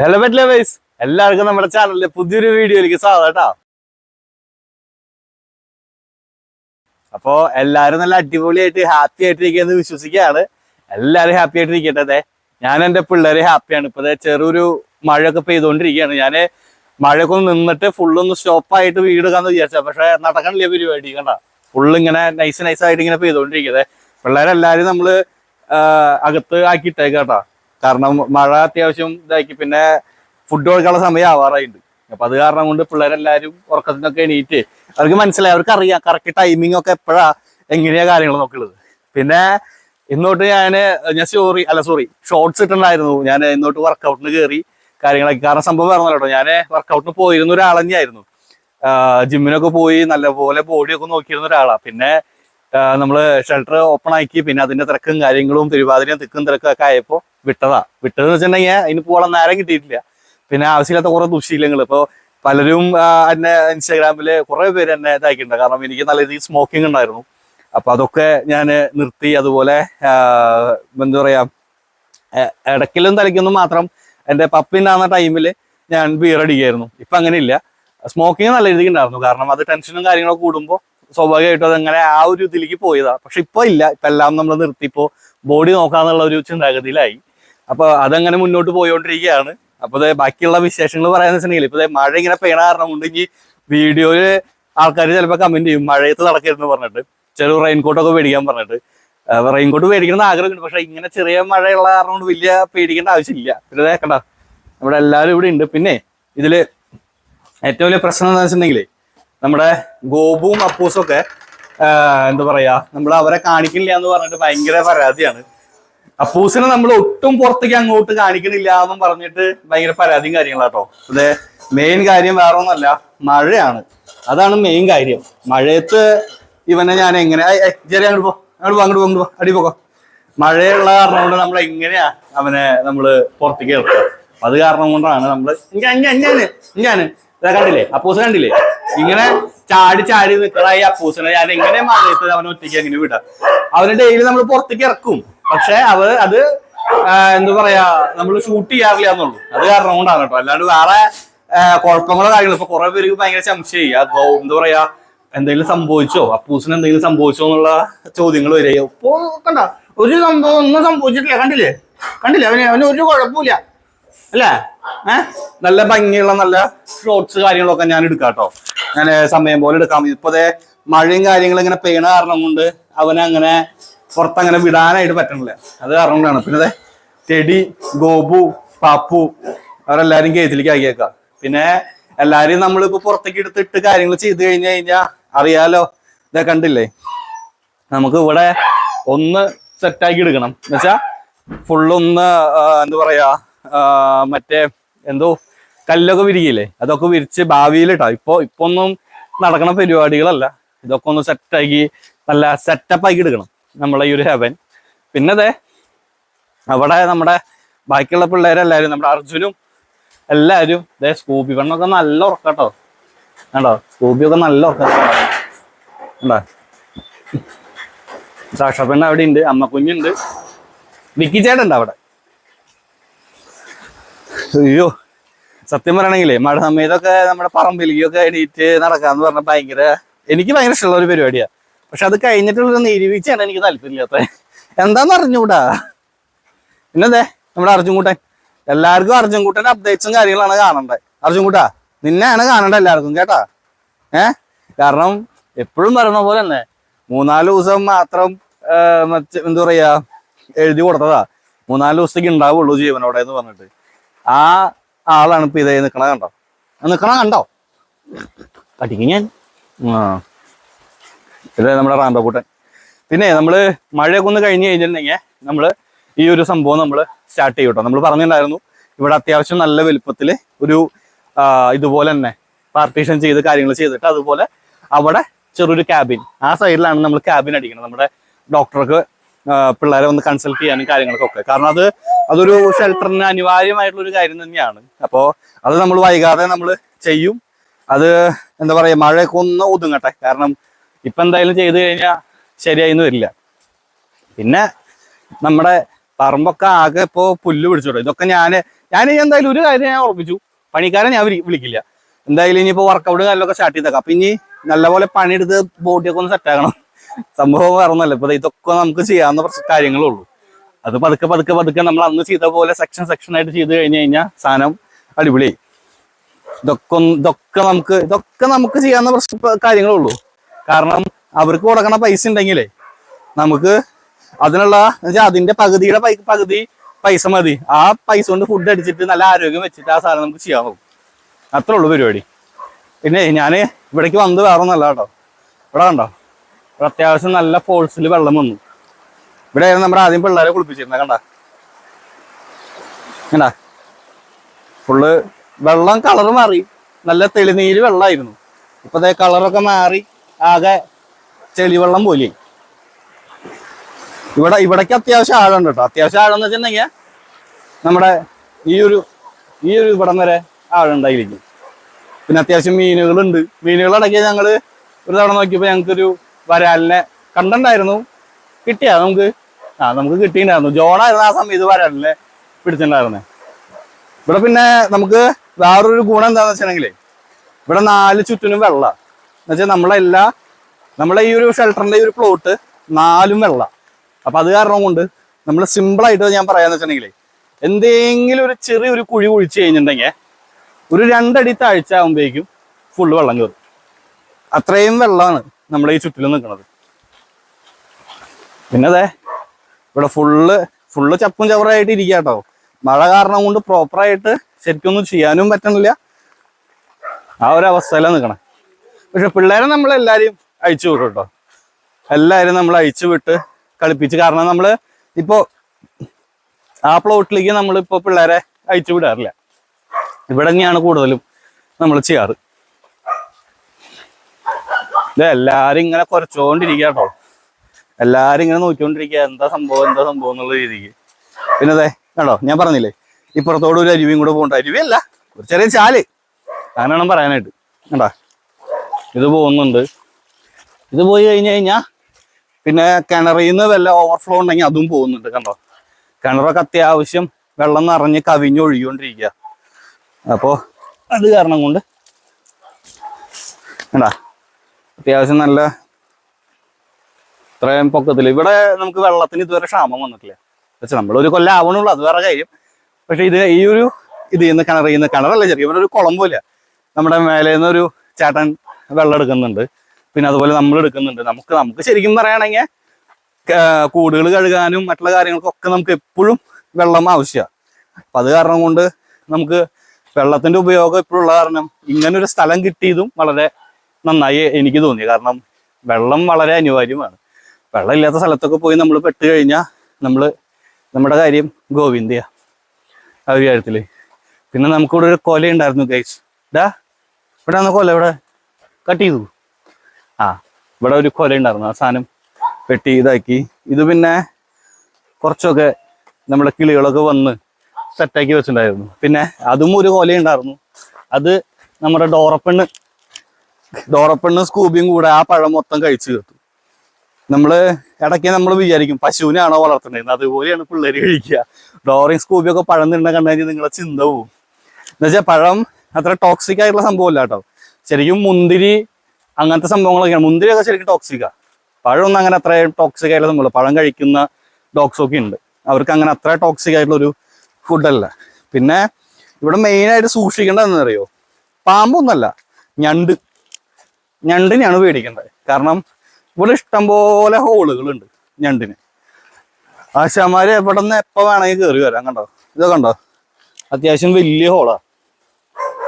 Hello പറ്റില്ല vice എല്ലാവർക്കും നമ്മുടെ ചാനലിലെ പുതിയൊരു വീഡിയോയിലേക്ക് സ്വാഗതം കേട്ടോ. അപ്പോ എല്ലാരും നല്ല അടിപൊളിയായിട്ട് ഹാപ്പി ആയിട്ടിരിക്കുന്നത് വിശ്വസിക്കുകയാണ്. എല്ലാരും ഹാപ്പി ആയിട്ടിരിക്കട്ടെ ദേ. ഞാൻ എന്റെ പിള്ളേരെ ഹാപ്പിയാണ് ഇപ്പൊ ചെറിയൊരു മഴയൊക്കെ പെയ്തുകൊണ്ടിരിക്കുകയാണ്. ഞാൻ മഴയൊക്കെ ഒന്ന് നിന്നിട്ട് ഫുള്ളൊന്ന് സ്റ്റോപ്പ് ആയിട്ട് വീട് എടുക്കാന്ന് വിചാരിച്ച. പക്ഷെ നടക്കണില്ല പരിപാടി കണ്ട? ഫുള്ള് ഇങ്ങനെ നൈസ് നൈസ് ആയിട്ട് ഇങ്ങനെ പെയ്തുകൊണ്ടിരിക്കുന്നത് പിള്ളേരെല്ലാരും നമ്മൾ അകത്ത് ആക്കിയിട്ടേക്കാട്ടാ കേട്ടോ. കാരണം മഴ അത്യാവശ്യം ഇതാക്കി. പിന്നെ ഫുഡ് കൊടുക്കാനുള്ള സമയം ആവാറായിട്ടുണ്ട് അപ്പൊ അത് കാരണം കൊണ്ട് പിള്ളേരെല്ലാരും ഉറക്കത്തിനൊക്കെ എണീറ്റ് അവർക്ക് മനസ്സിലായി. അവർക്ക് അറിയാം കറക്റ്റ് ടൈമിംഗ് ഒക്കെ എപ്പോഴാ എങ്ങനെയാ കാര്യങ്ങൾ നോക്കുള്ളത് പിന്നെ ഇന്നോട്ട് ഞാൻ ഞാൻ സോറി അല്ല സോറി ഷോർട്സ് ഇട്ടുണ്ടായിരുന്നു ഞാൻ ഇന്നോട്ട് വർക്കൗട്ടിന് കയറി കാര്യങ്ങളൊക്കെ. കാരണം സംഭവം പറഞ്ഞല്ലോ കേട്ടോ. ഞാൻ വർക്കൗട്ടിന് പോയിരുന്ന ഒരാൾ തന്നെയായിരുന്നു ജിമ്മിനൊക്കെ പോയി നല്ലപോലെ ബോഡിയൊക്കെ നോക്കിയിരുന്ന ഒരാളാ. പിന്നെ ആ, നമ്മൾ ഷെൽട്ടർ ഓപ്പൺ ആക്കി പിന്നെ അതിന്റെ തിരക്കും കാര്യങ്ങളും തിരുവാതിരയും തിക്കും തിരക്കും ഒക്കെ ആയപ്പോ വിട്ടതാ. വിട്ടതെന്ന് വെച്ചിട്ടുണ്ടെങ്കിൽ അതിന് പോകാൻ നേരം കിട്ടിയിട്ടില്ല. പിന്നെ ആവശ്യമില്ലാത്ത കുറെ ദുശീലങ്ങൾ ഇപ്പൊ പലരും എന്നെ ഇൻസ്റ്റാഗ്രാമിൽ കുറെ പേര് എന്നെ ഇതാക്കിയിട്ടുണ്ട്. കാരണം എനിക്ക് നല്ല രീതിയിൽ സ്മോക്കിംഗ് ഉണ്ടായിരുന്നു. അപ്പൊ അതൊക്കെ ഞാൻ നിർത്തി. അതുപോലെ എന്താ പറയാ ഇടക്കിലും തലയ്ക്കൊന്നും മാത്രം എന്റെ പപ്പിണ്ടാകുന്ന ടൈമിൽ ഞാൻ ബിയർ അടിക്കായിരുന്നു. ഇപ്പൊ അങ്ങനെയില്ല. സ്മോക്കിംഗ് നല്ല രീതിക്ക് ഉണ്ടായിരുന്നു. കാരണം അത് ടെൻഷനും കാര്യങ്ങളൊക്കെ കൂടുമ്പോൾ സ്വാഭാവികമായിട്ടും അതങ്ങനെ ആ ഒരു ഇതിലേക്ക് പോയതാ. പക്ഷെ ഇപ്പൊ ഇല്ല. ഇപ്പൊ എല്ലാം നമ്മൾ നിർത്തിപ്പോ ബോഡി നോക്കാന്നുള്ള ഒരു ചിന്താഗതിയിലായി. അപ്പൊ അതങ്ങനെ മുന്നോട്ട് പോയോണ്ടിരിക്കുകയാണ് അപ്പൊ ബാക്കിയുള്ള വിശേഷങ്ങൾ പറയാന്ന് വെച്ചിട്ടുണ്ടെങ്കിൽ ഇപ്പൊ മഴ ഇങ്ങനെ പെയ്യണ കാരണം ഇനി വീഡിയോയിൽ ആൾക്കാർ ചിലപ്പോൾ കമന്റ് ചെയ്യും. മഴയത്ത് നടക്കരുതെന്ന് പറഞ്ഞിട്ട്. ചെറിയ റെയിൻകോട്ടൊക്കെ മേടിക്കാൻ പറഞ്ഞിട്ട്. റെയിൻകോട്ട് മേടിക്കണം ആഗ്രഹമുണ്ട്. പക്ഷെ ഇങ്ങനെ ചെറിയ മഴയുള്ള കാരണം കൊണ്ട് വലിയ പേടിക്കേണ്ട ആവശ്യമില്ല. പിന്നെ കണ്ടോ? നമ്മുടെ എല്ലാവരും ഇവിടെ ഉണ്ട്. പിന്നെ ഇതിൽ ഏറ്റവും വലിയ പ്രശ്നം എന്താ വെച്ചിട്ടുണ്ടെങ്കിൽ നമ്മുടെ ഗോപുവും അപ്പൂസും ഒക്കെ എന്താ പറയാ നമ്മൾ അവരെ കാണിക്കില്ല എന്ന് പറഞ്ഞിട്ട് ഭയങ്കര പരാതിയാണ്. അപ്പൂസിനെ നമ്മൾ ഒട്ടും പുറത്തേക്ക് അങ്ങോട്ട് കാണിക്കണില്ല എന്നും പറഞ്ഞിട്ട് ഭയങ്കര പരാതിയും കാര്യങ്ങളാട്ടോ അതെ മെയിൻ കാര്യം വേറെ ഒന്നല്ല മഴയാണ്. അതാണ് മെയിൻ കാര്യം. മഴയത്ത് ഇവനെ ഞാൻ എങ്ങനെ ജെറി അങ്ങോട്ട് പോ അങ്ങോട്ട് പോ അങ്ങോട്ട് പോ അടി പോക്കോ. മഴയുള്ള കാരണം കൊണ്ട് നമ്മൾ എങ്ങനെയാ അവനെ നമ്മൾ പുറത്തേക്ക് ഇറക്കുക? അത് കാരണം കൊണ്ടാണ് നമ്മൾ ഞാൻ ഞാൻ ഇതാ കണ്ടില്ലേ? അപ്പൂസ കണ്ടില്ലേ? ഇങ്ങനെ ചാടി ചാടി നിൽക്കണ ഈ അപ്പൂസിനെ ഞാൻ എങ്ങനെ മാറിയിട്ട് അവനെ ഒറ്റയ്ക്ക് എങ്ങനെ വിടാം? അവന് ഡെയിലി നമ്മൾ പുറത്തേക്ക് ഇറക്കും. പക്ഷെ അവ അത് എന്താ പറയാ നമ്മൾ ഷൂട്ട് ചെയ്യാറില്ല എന്നുള്ളൂ. അത് കാരണം കൊണ്ടാണ് കേട്ടോ. അല്ലാണ്ട് വേറെ കുഴപ്പങ്ങളോ കാര്യങ്ങളോ ഇപ്പൊ കുറെ പേർക്ക് ഭയങ്കര സംശയം അപ്പൊ എന്താ പറയാ എന്തെങ്കിലും സംഭവിച്ചോ? അപ്പൂസിന് എന്തെങ്കിലും സംഭവിച്ചോ എന്നുള്ള ചോദ്യങ്ങൾ വരികയോ. ഇപ്പൊ കണ്ട ഒരു സംഭവം ഒന്നും സംഭവിച്ചിട്ടില്ല. കണ്ടില്ലേ? കണ്ടില്ലേ? അവന് അവന് ഒരു കുഴപ്പമില്ല അല്ലേ? ഏഹ് നല്ല ഭംഗിയുള്ള നല്ല ഷോർട്സ് കാര്യങ്ങളൊക്കെ ഞാൻ എടുക്കാട്ടോ. കേട്ടോ ഞാൻ സമയം പോലെ എടുക്കാം. ഇപ്പൊ ദേ മഴയും കാര്യങ്ങളും ഇങ്ങനെ പെയ്യണ കാരണം കൊണ്ട് അവനങ്ങനെ പുറത്തങ്ങനെ വിടാനായിട്ട് പറ്റണില്ല. അത് കാരണം കൊണ്ടാണ്. പിന്നെ ടെടി ഗോപു പാപ്പു അവരെല്ലാരും കേസിലേക്ക് ആക്കിയേക്കാം. പിന്നെ എല്ലാരെയും നമ്മളിപ്പോ പുറത്തേക്ക് എടുത്തിട്ട് കാര്യങ്ങൾ ചെയ്തു കഴിഞ്ഞു കഴിഞ്ഞാൽ അറിയാലോ? ഇതേ കണ്ടില്ലേ? നമുക്ക് ഇവിടെ ഒന്ന് സെറ്റാക്കി എടുക്കണം. എന്നുവെച്ചാ ഫുള്ളൊന്ന് എന്താ പറയാ മറ്റേ എന്തോ കല്ലൊക്കെ വിരികില്ലേ അതൊക്കെ വിരിച്ച് ഭാവിയിൽ ഇട്ടാ ഇപ്പൊ ഇപ്പൊ ഒന്നും നടക്കണ പരിപാടികളല്ല. ഇതൊക്കെ ഒന്ന് സെറ്റാക്കി നല്ല സെറ്റപ്പ് ആക്കി എടുക്കണം നമ്മളെ ഈ ഒരു ഹെവൻ പിന്നെ അതെ അവിടെ നമ്മുടെ ബാക്കിയുള്ള പിള്ളേരെല്ലാരും നമ്മുടെ അർജുനും എല്ലാരും ദേ സ്കൂബി പെണ്ണൊക്കെ നല്ല ഉറക്കാട്ടോ. കണ്ടോ? സ്കൂബി ഒക്കെ നല്ല ഉറക്കം. കണ്ടോ? സാക്ഷപ്പെണ്ണ അവിടെ ഉണ്ട് അമ്മ കുഞ്ഞുണ്ട് വിക്കി ചേട്ടൻ ഉണ്ട് അവിടെ? അയ്യോ സത്യം പറയണെങ്കിലേ മഴ സമയത്തൊക്കെ നമ്മുടെ പറമ്പിലേക്കൊക്കെ എണീറ്റ് നടക്കാന്ന് പറഞ്ഞ ഭയങ്കര എനിക്ക് ഭയങ്കര ഇഷ്ടമുള്ള ഒരു പരിപാടിയാ. പക്ഷെ അത് കഴിഞ്ഞിട്ടുള്ളൊരു നീരുവീഴ്ചയാണ് എനിക്ക് താല്പര്യമില്ലാത്ത എന്താന്ന് അറിഞ്ഞൂടാ പിന്നെന്തേ? നമ്മുടെ അർജുൻകൂട്ടൻ എല്ലാവർക്കും അർജുൻകൂട്ടന്റെ അപ്ഡേറ്റ്സും കാര്യങ്ങളാണ് കാണണ്ടത് അർജുൻകൂട്ടാ നിന്നെയാണ് കാണേണ്ടത് എല്ലാവർക്കും കേട്ടാ? ഏ? കാരണം എപ്പോഴും പറയുന്ന പോലെ തന്നെ മൂന്നാൽ ദിവസം മാത്രം എന്താ പറയാ എഴുതി കൊടുത്തതാ. മൂന്നാൽ ദിവസത്തേക്ക് ഉണ്ടാവുള്ളൂ ജീവനോടെ എന്ന് പറഞ്ഞിട്ട്. ആ ആളാണ് ഇപ്പൊ ഇതേ നിക്കണ കണ്ടോ? നിക്കണ കണ്ടോ? കടിക്കും ഞാൻ. ആ. ഇത് നമ്മുടെ റാന്തോക്കൂട്ടൻ പിന്നെ നമ്മൾ മഴയൊക്കെ ഒന്ന് കഴിഞ്ഞ് കഴിഞ്ഞിട്ടുണ്ടെങ്കിൽ നമ്മൾ ഈ ഒരു സംഭവം നമ്മൾ സ്റ്റാർട്ട് ചെയ്യും കേട്ടോ നമ്മൾ പറഞ്ഞിട്ടുണ്ടായിരുന്നു ഇവിടെ അത്യാവശ്യം നല്ല വലുപ്പത്തിൽ ഒരു ഇതുപോലെ തന്നെ പാർട്ടീഷൻ ചെയ്ത് കാര്യങ്ങൾ ചെയ്തിട്ട് അതുപോലെ അവിടെ ചെറിയൊരു ക്യാബിൻ ആ സൈഡിലാണ് നമ്മൾ ക്യാബിൻ അടിക്കുന്നത് നമ്മുടെ ഡോക്ടർക്ക് പിള്ളേരെ ഒന്ന് കൺസൾട്ട് ചെയ്യാനും കാര്യങ്ങൾക്കൊക്കെ കാരണം അത് അതൊരു ഷെൽട്ടറിന് അനിവാര്യമായിട്ടുള്ള ഒരു കാര്യം തന്നെയാണ്. അപ്പോൾ അത് നമ്മൾ വൈകാതെ നമ്മൾ ചെയ്യും. അത് എന്താ പറയുക മഴയൊക്കെ ഒന്ന് ഒതുങ്ങട്ടെ. കാരണം ഇപ്പം എന്തായാലും ചെയ്തു കഴിഞ്ഞാൽ ശരിയായിന്ന് വരില്ല. പിന്നെ നമ്മുടെ പറമ്പൊക്കെ ആകെ ഇപ്പോൾ പുല്ല് പിടിച്ചോട്ടെ. ഇതൊക്കെ ഞാൻ ഞാൻ എന്തായാലും ഒരു കാര്യം ഞാൻ ഉറപ്പിച്ചു. പണിക്കാരെ ഞാൻ വിളിക്കില്ല. എന്തായാലും ഇനിയിപ്പോൾ വർക്കൗട്ട് കാര്യങ്ങളൊക്കെ സ്റ്റാർട്ട് ചെയ്തേക്കാം. അപ്പം ഇനി നല്ലപോലെ പണിയെടുത്ത് ബോഡിയൊക്കെ ഒന്ന് സെറ്റ് ആക്കണം. സംഭവം പറഞ്ഞല്ലോ ഇപ്പൊ ഇതൊക്കെ നമുക്ക് ചെയ്യാവുന്ന കാര്യങ്ങളേ ഉള്ളൂ അത് പതുക്കെ പതുക്കെ പതുക്കെ നമ്മൾ അന്ന് ചെയ്ത പോലെ സെക്ഷൻ സെക്ഷൻ ആയിട്ട് ചെയ്ത് കഴിഞ്ഞു കഴിഞ്ഞാൽ സാധനം അടിപൊളി ഇതൊക്കെ ഇതൊക്കെ നമുക്ക് ഇതൊക്കെ നമുക്ക് ചെയ്യാവുന്ന പ്രശ്ന കാര്യങ്ങളേ ഉള്ളൂ കാരണം അവർക്ക് കൊടുക്കണ പൈസ ഉണ്ടെങ്കിലേ നമുക്ക് അതിനുള്ള അതിന്റെ പകുതിയുടെ പകുതി പൈസ മതി. ആ പൈസ കൊണ്ട് ഫുഡ് അടിച്ചിട്ട് നല്ല ആരോഗ്യം വെച്ചിട്ട് ആ സാധനം നമുക്ക് ചെയ്യാൻ പോകും അത്രേ ഉള്ളൂ പരിപാടി. പിന്നെ ഞാൻ ഇവിടേക്ക് വന്ന് വേറെ ഒന്നല്ല കേട്ടോ. ഇവിടെ കണ്ടോ? അത്യാവശ്യം നല്ല ഫോഴ്സിൽ വെള്ളം വന്നു. ഇവിടെ ആയിരുന്നു നമ്മുടെ ആദ്യം പിള്ളേരെ കുളിപ്പിച്ചിരുന്നത് കണ്ട? കണ്ട? ഫുള്ള് വെള്ളം കളർ മാറി. നല്ല തെളിനീര് വെള്ളമായിരുന്നു ഇപ്പത്തെ കളറൊക്കെ മാറി. ആകെ ചെളിവെള്ളം പോലെ ഇവിടെ ഇവിടേക്ക് അത്യാവശ്യം ആഴമുണ്ട് കേട്ടോ. അത്യാവശ്യം ആഴം എന്ന് വെച്ചിട്ടുണ്ടെങ്കിൽ നമ്മുടെ ഈ ഒരു ഈ ഒരു ഇവിടം വരെ ആഴം ഉണ്ടായിരിക്കും. പിന്നെ അത്യാവശ്യം മീനുകളുണ്ട്. മീനുകൾ ഞങ്ങൾ ഒരു തവണ നോക്കിയപ്പോ ഞങ്ങൾക്കൊരു വരാലിനെ കണ്ടുണ്ടായിരുന്നു കിട്ടിയാ നമുക്ക്? ആ നമുക്ക് കിട്ടിയിട്ടുണ്ടായിരുന്നു. ജോണായിരുന്നു ആ സമയത്ത് വരാലിനെ പിടിച്ചിട്ടുണ്ടായിരുന്നേ. ഇവിടെ പിന്നെ നമുക്ക് വേറൊരു ഗുണം എന്താന്ന് വെച്ചിട്ടുണ്ടെങ്കിലേ ഇവിടെ നാല് ചുറ്റിനും വെള്ള. എന്നുവെച്ചാൽ നമ്മളെല്ലാ നമ്മളെ ഈ ഒരു ഷെൽട്ടറിന്റെ ഈ ഒരു പ്ലോട്ട് നാലും വെള്ള. അപ്പൊ അത് കാരണം കൊണ്ട് നമ്മൾ സിമ്പിൾ ആയിട്ട് ഞാൻ പറയാന്ന് വെച്ചിട്ടുണ്ടെങ്കിലേ എന്തെങ്കിലും ഒരു ചെറിയ ഒരു കുഴി കുഴിച്ച് കഴിഞ്ഞിട്ടുണ്ടെങ്കിൽ ഒരു രണ്ടടി താഴ്ച ആകുമ്പോഴേക്കും ഫുള്ള് വെള്ളം കയറും അത്രയും വെള്ളമാണ് നമ്മുടെ ഈ ചുറ്റിലും നിൽക്കുന്നത് പിന്നെ അതെ ഇവിടെ ഫുള്ള് ഫുള്ള് ചപ്പും ചവറായിട്ട് ഇരിക്കുക കേട്ടോ മഴ കാരണം കൊണ്ട് പ്രോപ്പറായിട്ട് ശരിക്കൊന്നും ചെയ്യാനും പറ്റണില്ല. ആ ഒരു അവസ്ഥയിലാണ് നിൽക്കണേ പക്ഷെ പിള്ളേരെ നമ്മളെല്ലാരും അയച്ചു വിടും കേട്ടോ എല്ലാവരും നമ്മൾ അയച്ചു വിട്ട് കളിപ്പിച്ച് കാരണം നമ്മൾ ഇപ്പോ ആ പ്ലോട്ടിലേക്ക് നമ്മൾ ഇപ്പോ പിള്ളേരെ അയച്ചു വിടാറില്ല. ഇവിടെ തന്നെയാണ് കൂടുതലും നമ്മൾ ചെയ്യാറ്. എല്ലാരും ഇങ്ങനെ കുറച്ചോണ്ടിരിക്കുക കേട്ടോ എല്ലാരും ഇങ്ങനെ നോക്കിക്കൊണ്ടിരിക്കുക എന്താ സംഭവം? എന്താ സംഭവം എന്നുള്ള രീതിക്ക്. പിന്നെ അതെ കേട്ടോ ഞാൻ പറഞ്ഞില്ലേ? ഇപ്പുറത്തോട് ഒരു അരുവിയും കൂടെ പോകണ്ട. അരുവിയല്ല ഒരു ചെറിയ ചാൽ. അങ്ങനെയാണ് പറയാനായിട്ട്. കണ്ടാ? ഇത് പോകുന്നുണ്ട്. ഇത് പോയി കഴിഞ്ഞ് കഴിഞ്ഞാ പിന്നെ കിണറിൽ നിന്ന് വല്ല ഓവർഫ്ലോ ഉണ്ടെങ്കിൽ അതും പോകുന്നുണ്ട് കണ്ടോ? കിണറൊക്കെ അത്യാവശ്യം വെള്ളം നിറഞ്ഞ് കവിഞ്ഞൊഴുകിക്കൊണ്ടിരിക്കുക അപ്പോ അത് കാരണം കൊണ്ട് കണ്ടാ? അത്യാവശ്യം നല്ല ഇത്രയും പൊക്കത്തിൽ. ഇവിടെ നമുക്ക് വെള്ളത്തിന് ഇതുവരെ ക്ഷാമം വന്നിട്ടില്ല. പക്ഷെ നമ്മളൊരു കൊല്ലം ആവണുള്ളൂ അത് വേറെ കാര്യം. പക്ഷെ ഇത് ഈ ഒരു ഇത് നിന്ന് കിണറിൽ നിന്ന് കിണറല്ല ചെറിയ ഇവിടെ ഒരു കുളം പോലെ. നമ്മുടെ മേലെ നിന്ന് ഒരു ചേട്ടൻ വെള്ളം എടുക്കുന്നുണ്ട്. പിന്നെ അതുപോലെ നമ്മൾ എടുക്കുന്നുണ്ട്. നമുക്ക് നമുക്ക് ശരിക്കും പറയുകയാണെങ്കിൽ കൂടുകൾ കഴുകാനും മറ്റുള്ള കാര്യങ്ങൾക്കൊക്കെ നമുക്ക് എപ്പോഴും വെള്ളം ആവശ്യമാണ്. അപ്പം അത് കാരണം കൊണ്ട് നമുക്ക് വെള്ളത്തിന്റെ ഉപയോഗം ഇപ്പോഴുള്ള കാരണം ഇങ്ങനൊരു സ്ഥലം കിട്ടിയതും വളരെ നന്നായി എനിക്ക് തോന്നി. കാരണം വെള്ളം വളരെ അനിവാര്യമാണ്. വെള്ളം ഇല്ലാത്ത സ്ഥലത്തൊക്കെ പോയി നമ്മൾ പെട്ട് കഴിഞ്ഞാൽ നമ്മൾ നമ്മുടെ കാര്യം ഗോവിന്ദയ. ആ ഒരു കാര്യത്തിൽ. പിന്നെ നമുക്കിവിടെ ഒരു കൊല ഉണ്ടായിരുന്നു ഗൈസ് ഡാ ഇവിടെ ആണ് കൊല ഇവിടെ കട്ട് ചെയ്തു. ആ ഇവിടെ ഒരു കൊല ഉണ്ടായിരുന്നു. ആ സാധനം പെട്ടി ഇതാക്കി. ഇത് പിന്നെ കുറച്ചൊക്കെ നമ്മുടെ കിളികളൊക്കെ വന്ന് സെറ്റാക്കി വെച്ചിട്ടുണ്ടായിരുന്നു. പിന്നെ അതും ഒരു കൊല ഉണ്ടായിരുന്നു. അത് നമ്മുടെ ഡോറപ്പെണ്ണ് ഡോറപ്പെണ്ണ് സ്കൂബിയും കൂടെ ആ പഴം മൊത്തം കഴിച്ചു തീർത്തു. നമ്മൾ ഇടയ്ക്ക് നമ്മൾ വിചാരിക്കും പശുവിനാണോ വളർത്തുന്നത് അതുപോലെയാണ് പിള്ളേര് കഴിക്കുക. ഡോറയും സ്കൂബിയൊക്കെ പഴം തിണ്ണ കണ്ടു കഴിഞ്ഞാൽ നിങ്ങളെ ചിന്ത പോവും. എന്നുവെച്ചാൽ പഴം അത്ര ടോക്സിക് ആയിട്ടുള്ള സംഭവമല്ല കേട്ടോ. ശരിക്കും മുന്തിരി അങ്ങനത്തെ സംഭവങ്ങളൊക്കെയാണ് മുന്തിരിയൊക്കെ ശരിക്കും ടോക്സിക്കാ പഴമൊന്നും അങ്ങനെ അത്ര ടോക്സിക് ആയിട്ടുള്ള സംഭവം പഴം കഴിക്കുന്ന ഡോഗ്സ് ഒക്കെ ഉണ്ട്. അവർക്ക് അങ്ങനെ അത്ര ടോക്സിക് ആയിട്ടുള്ള ഒരു ഫുഡല്ല പിന്നെ ഇവിടെ മെയിൻ ആയിട്ട് സൂക്ഷിക്കേണ്ടതെന്ന് അറിയോ? പാമ്പൊന്നല്ല ഞണ്ട്. ഞണ്ടിനെയാണ് പേടിക്കേണ്ടത്. കാരണം ഇവിടെ ഇഷ്ടംപോലെ ഹോളുകളുണ്ട് ഞണ്ടിന്. ആശാമാര് എവിടെ നിന്ന് എപ്പോ വേണമെങ്കിൽ കയറി വരാം കണ്ടോ? ഇതൊക്കെ കണ്ടോ? അത്യാവശ്യം വലിയ ഹോളാ.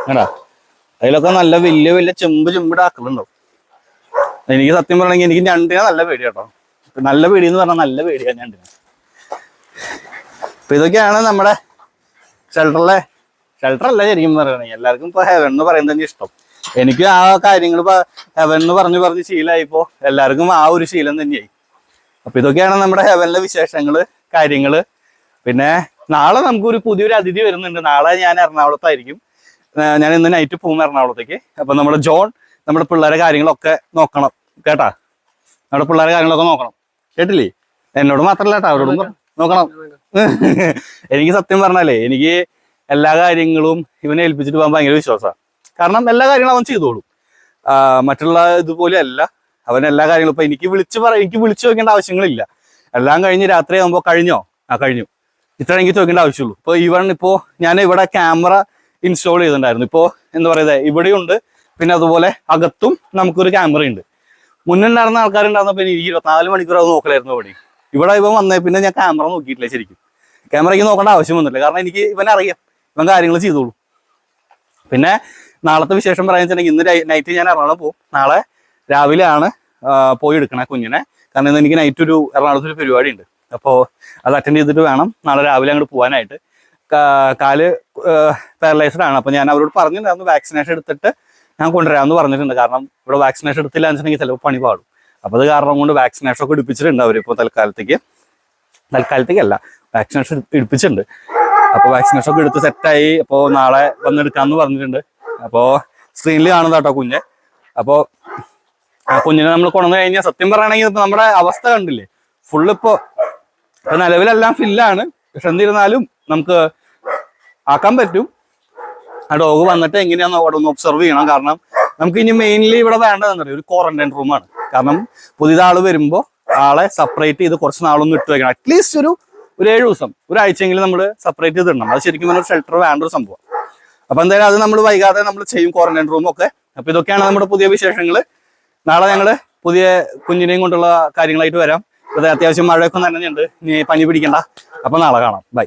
കണ്ടോ? അതിലൊക്കെ നല്ല വലിയ വലിയ ചെമ്പ് ചെമ്പിടെ എനിക്ക് സത്യം പറയണമെങ്കിൽ എനിക്ക് ഞണ്ടിനെ നല്ല പേടി കേട്ടോ. നല്ല പേടി എന്ന് പറഞ്ഞാൽ നല്ല പേടിയാണ് ഞണ്ടിനെ. അപ്പൊ ഇതൊക്കെയാണ് നമ്മുടെ ഷെൽട്ടറിലെ ഷെൽട്ടർ അല്ല ശരിക്കും പറയണെങ്കിൽ എല്ലാവർക്കും ഇപ്പൊ ഹെവൻ എന്ന് പറയുന്നത് തന്നെ ഇഷ്ടം. എനിക്ക് ആ കാര്യങ്ങൾ ഹെവൻ എന്ന് പറഞ്ഞു പറഞ്ഞ് ശീലമായിപ്പോ എല്ലാവർക്കും ആ ഒരു ശീലം തന്നെയായി. അപ്പൊ ഇതൊക്കെയാണ് നമ്മുടെ ഹെവനിലെ വിശേഷങ്ങൾ കാര്യങ്ങൾ. പിന്നെ നാളെ നമുക്കൊരു പുതിയൊരു അതിഥി വരുന്നുണ്ട്. നാളെ ഞാൻ എറണാകുളത്തായിരിക്കും. ഞാൻ ഇന്ന് നൈറ്റ് പോകും എറണാകുളത്തേക്ക്. അപ്പൊ നമ്മുടെ ജോൺ നമ്മുടെ പിള്ളേരെ കാര്യങ്ങളൊക്കെ നോക്കണം. കേട്ടാ? നമ്മുടെ പിള്ളേരെ കാര്യങ്ങളൊക്കെ നോക്കണം. കേട്ടില്ലേ? എന്നോട് മാത്രല്ല കേട്ടോ അവരോടും നോക്കണം. എനിക്ക് സത്യം പറഞ്ഞാലേ എനിക്ക് എല്ലാ കാര്യങ്ങളും ഇവനെ ഏൽപ്പിച്ചിട്ട് പോകാൻ ഭയങ്കര വിശ്വാസമാണ് കാരണം എല്ലാ കാര്യങ്ങളും അവൻ ചെയ്തോളും. മറ്റുള്ള ഇതുപോലെ അല്ല. അവൻ എല്ലാ കാര്യങ്ങളും ഇപ്പൊ എനിക്ക് വിളിച്ച് പറ എനിക്ക് വിളിച്ചു നോക്കേണ്ട ആവശ്യങ്ങളില്ല. എല്ലാം കഴിഞ്ഞ് രാത്രി ആകുമ്പോൾ കഴിഞ്ഞോ? ആ കഴിഞ്ഞു. ഇത്ര എനിക്ക് ചോദിക്കേണ്ട ആവശ്യമുള്ളൂ. ഇപ്പൊ ഇവൻ ഇപ്പോ ഞാൻ ഇവിടെ ക്യാമറ ഇൻസ്റ്റാൾ ചെയ്തിട്ടുണ്ടായിരുന്നു. ഇപ്പോ എന്താ പറയുക ഇവിടെയുണ്ട്. പിന്നെ അതുപോലെ അകത്തും നമുക്കൊരു ക്യാമറ ഉണ്ട് മുന്നേ ഉണ്ടായിരുന്ന ആൾക്കാരുണ്ടായിരുന്നപ്പോൾ എനിക്ക് ഇരുപത്തിനാല് മണിക്കൂർ അത് നോക്കലായിരുന്നു അവിടെ. ഇവിടെ ഇവൻ വന്നേ പിന്നെ ഞാൻ ക്യാമറ നോക്കിയിട്ടില്ല ശരിക്കും. ക്യാമറയ്ക്ക് നോക്കേണ്ട ആവശ്യം വന്നില്ല കാരണം എനിക്ക് ഇവൻ അറിയാം. ഇവൻ കാര്യങ്ങൾ ചെയ്തോളൂ. പിന്നെ നാളത്തെ വിശേഷം പറയാൻ വെച്ചിട്ടുണ്ടെങ്കിൽ ഇന്ന് നൈറ്റ് ഞാൻ എറണാകുളം പോകും. നാളെ രാവിലെ ആണ് പോയി എടുക്കണേ കുഞ്ഞിനെ. കാരണം ഇന്ന് എനിക്ക് നൈറ്റ് ഒരു എറണാകുളത്ത് ഒരു പരിപാടി ഉണ്ട് അപ്പോൾ അത് അറ്റൻഡ് ചെയ്തിട്ട് വേണം നാളെ രാവിലെ അങ്ങോട്ട് പോകാനായിട്ട് കാൽ പാരലൈസ്ഡ് ആണ്. അപ്പോൾ ഞാൻ അവരോട് പറഞ്ഞിട്ടുണ്ടായിരുന്നു വാക്സിനേഷൻ എടുത്തിട്ട് ഞാൻ കൊണ്ടുവരാമെന്ന് പറഞ്ഞിട്ടുണ്ട്. കാരണം ഇവിടെ വാക്സിനേഷൻ എടുത്തില്ല എന്ന് വെച്ചിട്ടുണ്ടെങ്കിൽ ചിലപ്പോൾ പണി പാടും. അപ്പോൾ അത് കാരണം കൊണ്ട് വാക്സിനേഷൻ ഒക്കെ എടുപ്പിച്ചിട്ടുണ്ട് അവരിപ്പോൾ തൽക്കാലത്തേക്ക്. തൽക്കാലത്തേക്കല്ല വാക്സിനേഷൻ എടുപ്പിച്ചിട്ടുണ്ട്. അപ്പോൾ വാക്സിനേഷൻ ഒക്കെ എടുത്ത് സെറ്റായി അപ്പോൾ നാളെ വന്നെടുക്കാമെന്ന് പറഞ്ഞിട്ടുണ്ട്. അപ്പോൾ സ്ക്രീനിൽ കാണുന്ന കേട്ടോ കുഞ്ഞ്. അപ്പോ ആ കുഞ്ഞിനെ നമ്മൾ കൊണ്ടു കഴിഞ്ഞാൽ സത്യം പറയുകയാണെങ്കിൽ ഇപ്പൊ നമ്മുടെ അവസ്ഥ കണ്ടില്ലേ? ഫുള്ള് ഇപ്പൊ നിലവിലെല്ലാം ഫില്ലാണ് പക്ഷെ എന്നിരുന്നാലും നമുക്ക് ആക്കാൻ പറ്റും. ആ ഡോഗ് വന്നിട്ട് എങ്ങനെയാന്ന് അവിടെ ഒന്ന് ഒബ്സർവ് ചെയ്യണം. കാരണം നമുക്ക് ഇനി മെയിൻലി ഇവിടെ വേണ്ടതെന്ന് ഒരു ക്വാറന്റൈൻ റൂമാണ് കാരണം പുതിയതാൾ വരുമ്പോൾ ആളെ സെപ്പറേറ്റ് ചെയ്ത് കുറച്ച് നാളൊന്നും ഇട്ട് വെക്കണം. അറ്റ്ലീസ്റ്റ് ഒരു ഒരു ഏഴ് ദിവസം. ഒരാഴ്ചയെങ്കിലും നമ്മൾ സെപ്പറേറ്റ് ചെയ്തിടണം അത് ശരിക്കും പറഞ്ഞാൽ ഷെൽട്ടർ വേണ്ട ഒരു സംഭവം. അപ്പൊ എന്തായാലും അത് നമ്മൾ വൈകാതെ നമ്മൾ ചെയ്യും ക്വാറന്റൈൻ റൂം ഒക്കെ. അപ്പൊ ഇതൊക്കെയാണ് നമ്മുടെ പുതിയ വിശേഷങ്ങൾ നാളെ ഞങ്ങൾ പുതിയ കുഞ്ഞിനെയും കൊണ്ടുള്ള കാര്യങ്ങളായിട്ട് വരാം. അത് അത്യാവശ്യം മഴയൊക്കെ നനഞ്ഞുണ്ട് ഇനി പനി പിടിക്കണ്ട. അപ്പൊ നാളെ കാണാം. ബൈ